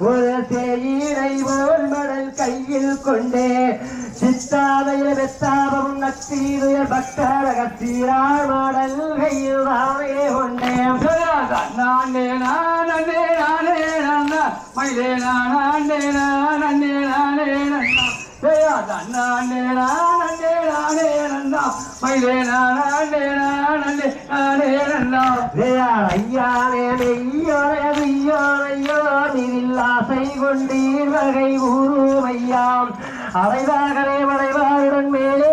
ஒரு தேயிலை போல் மடல் கையில் கொண்டே. சித்தாதையில வெத்தாபமும் நத்தீதுய பக்தரகத்தீரார் மாடல் கையில் ராவே கொண்டே. நானே நானே நானே நானே மயிலே நானே நானே நானே நானே ஐயாசை கொண்டீர் வகை ஊருமையாம் அரைவாகவே வளைவாருடன் மேலே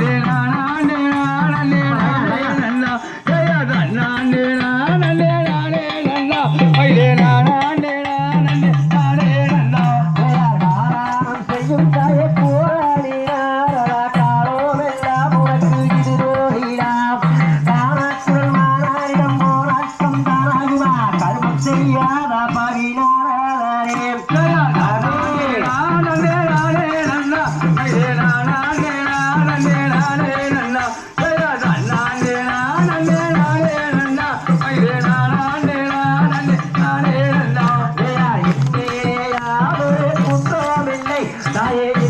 de தாயே